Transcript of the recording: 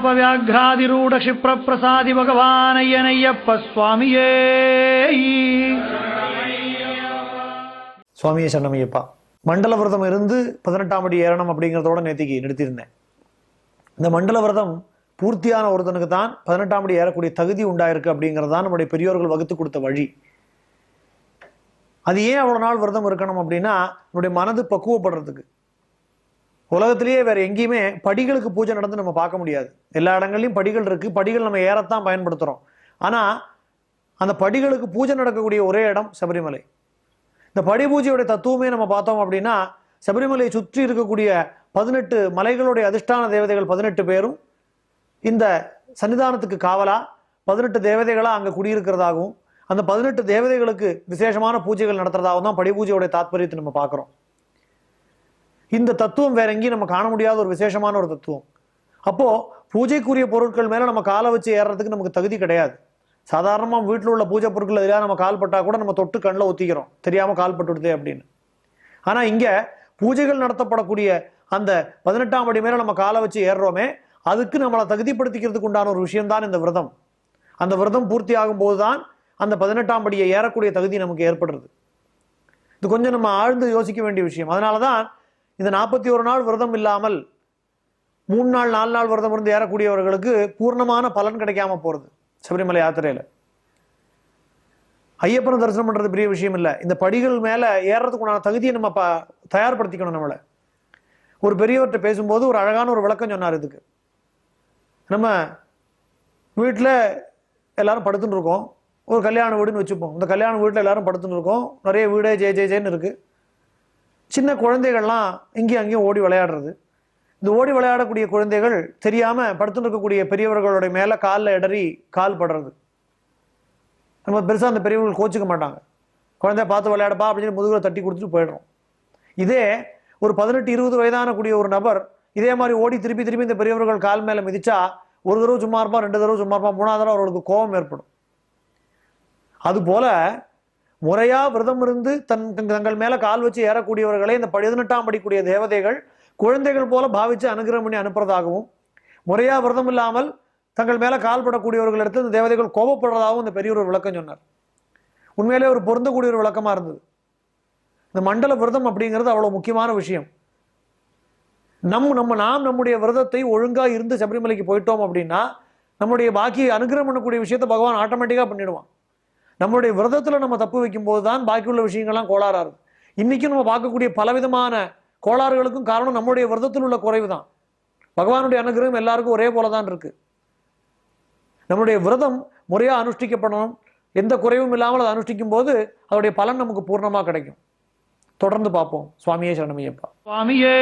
கஜாபவியாகிராதிரூட க்ஷிப்ரப்பிரசாதி பகவானையனையப்ப சுவாமியே. சுவாமியே சன்னமையப்பா மண்டல விரதம் இருந்து பதினெட்டாம் அடி ஏறணும் அப்படிங்கிறதோட நேத்திக்கு நிறுத்தியிருந்தேன். இந்த மண்டல விரதம் பூர்த்தியான ஒருத்தனுக்கு தான் பதினெட்டாம் அடி ஏறக்கூடிய தகுதி உண்டாயிருக்கு அப்படிங்கிறது தான் நம்முடைய பெரியோர்கள் வகுத்து கொடுத்த வழி. அது ஏன் அவ்வளோ நாள் விரதம் இருக்கணும் அப்படின்னா நம்முடைய மனது பக்குவப்படுறதுக்கு. உலகத்திலேயே வேற எங்கேயுமே படிகளுக்கு பூஜை நடந்து நம்ம பார்க்க முடியாது. எல்லா இடங்கள்லையும் படிகள் இருக்கு. படிகள் நம்ம ஏறத்தான் பயன்படுத்துகிறோம் ஆனால் அந்த படிகளுக்கு பூஜை நடக்கக்கூடிய ஒரே இடம் சபரிமலை. இந்த படி பூஜையுடைய தத்துவமே நம்ம பார்த்தோம் அப்படின்னா சபரிமலையை சுற்றி இருக்கக்கூடிய பதினெட்டு மலைகளுடைய அதிர்ஷ்டான தேவதைகள் பதினெட்டு பேரும் இந்த சன்னிதானத்துக்கு காவலா பதினெட்டு தேவதைகளாக அங்கே குடியிருக்கிறதாகவும் அந்த பதினெட்டு தேவதைகளுக்கு விசேஷமான பூஜைகள் நடத்துறதாகவும் தான் படி பூஜையுடைய தாத்பரியத்தை நம்ம பார்க்குறோம். இந்த தத்துவம் வேற எங்கேயும் நம்ம காண முடியாத ஒரு விசேஷமான ஒரு தத்துவம். அப்போது பூஜைக்குரிய பொருட்கள் மேலே நம்ம காலை வச்சு ஏறுறதுக்கு நமக்கு தகுதி கிடையாது. சாதாரணமாக வீட்டில் உள்ள பூஜை பொருட்கள் எதிராக நம்ம கால் கூட நம்ம தொட்டு கண்ணில் ஒத்திக்கிறோம் தெரியாமல் கால் பட்டுடுதே அப்படின்னு. ஆனால் இங்கே பூஜைகள் நடத்தப்படக்கூடிய அந்த பதினெட்டாம் படி மேலே நம்ம காலை வச்சு ஏறுறோமே அதுக்கு நம்மளை தகுதிப்படுத்திக்கிறதுக்கு உண்டான ஒரு விஷயம்தான் இந்த விரதம். அந்த விரதம் பூர்த்தி ஆகும்போது தான் அந்த பதினெட்டாம் படியை ஏறக்கூடிய தகுதி நமக்கு ஏற்படுறது. இது கொஞ்சம் நம்ம ஆழ்ந்து யோசிக்க வேண்டிய விஷயம். அதனால தான் இந்த நாற்பத்தி ஒரு நாள் விரதம் இல்லாமல் மூணு நாள் நாலு நாள் விரதம் இருந்து ஏறக்கூடியவர்களுக்கு பூர்ணமான பலன் கிடைக்காம போகிறது சபரிமலை யாத்திரையில். ஐயப்பனை தரிசனம் பண்ணுறது பெரிய விஷயம் இல்லை. இந்த படிகள் மேலே ஏறுறதுக்கு உண்டான தகுதியை நம்ம ப தயார்படுத்திக்கணும் நம்மளை. ஒரு பெரியவர்கிட்ட பேசும்போது ஒரு அழகான ஒரு விளக்கம் சொன்னார் இதுக்கு. நம்ம வீட்டில் எல்லாரும் படுத்துன்னு இருக்கோம். ஒரு கல்யாண வீடுன்னு வச்சுப்போம். இந்த கல்யாண வீட்டில் எல்லாரும் படுத்துன்னு இருக்கோம். நிறைய வீடே ஜே ஜே ஜேன்னு இருக்குது சின்ன குழந்தைகள்லாம் இங்கேயும் அங்கேயும் ஓடி விளையாடுறது. இந்த ஓடி விளையாடக்கூடிய குழந்தைகள் தெரியாமல் படுத்துன்னு இருக்கக்கூடிய பெரியவர்களுடைய மேலே காலில் இடறி கால் படுறது. நம்ம பெருசாக அந்த பெரியவர்கள் கோச்சிக்க மாட்டாங்க. குழந்தைய பார்த்து விளையாடப்பா அப்படின்னு முதுகில் தட்டி கொடுத்துட்டு போயிடுறோம். இதே ஒரு பதினெட்டு இருபது வயதான கூடிய ஒரு நபர் இதே மாதிரி ஓடி திருப்பி திருப்பி இந்த பெரியவர்கள் கால் மேலே மிதிச்சா ஒரு தடவை சும்மா இருப்பான் ரெண்டு தடவை சும்மா இருப்பான் மூணாவது தடவை அவர்களுக்கு கோபம் ஏற்படும். அதுபோல் முறையா விரதம் இருந்து தன் தங்கள் மேல கால் வச்சு ஏறக்கூடியவர்களை இந்த பதினெட்டாம் படிக்கூடிய தேவதைகள் குழந்தைகள் போல பாவிச்சு அனுகிரகம் பண்ணி அனுப்புறதாகவும் முறையா விரதம் இல்லாமல் தங்கள் மேல கால் படக்கூடியவர்கள் எடுத்து இந்த தேவதைகள் கோபப்படுறதாகவும் இந்த பெரிய ஒரு விளக்கம் சொன்னார். உண்மையிலே ஒரு பொருந்தக்கூடிய ஒரு விளக்கமா இருந்தது. இந்த மண்டல விரதம் அப்படிங்கிறது அவ்வளவு முக்கியமான விஷயம். நம் நம்ம நாம் நம்முடைய விரதத்தை ஒழுங்காக இருந்து சபரிமலைக்கு போயிட்டோம் அப்படின்னா நம்முடைய பாக்கி அனுகிரகம் பண்ணக்கூடிய விஷயத்தை பகவான் ஆட்டோமேட்டிக்காக பண்ணிடுவான். நம்மளுடைய விரதத்தில் நம்ம தப்பு வைக்கும்போது தான் பாக்கியுள்ள விஷயங்கள்லாம் கோளாறாக இருக்கும். இன்னைக்கும் நம்ம பார்க்கக்கூடிய பலவிதமான கோளாறுகளுக்கும் காரணம் நம்முடைய விரதத்தில் உள்ள குறைவு தான் பகவானுடைய அனுகிரகம் எல்லாருக்கும் ஒரே போல தான் இருக்கு. நம்முடைய விரதம் முறையா அனுஷ்டிக்கப்படணும். எந்த குறைவும் இல்லாமல் அதை அனுஷ்டிக்கும் போது அதோடைய பலன் நமக்கு பூர்ணமா கிடைக்கும். தொடர்ந்து பார்ப்போம். சுவாமியே சரணமையப்பா. சுவாமியே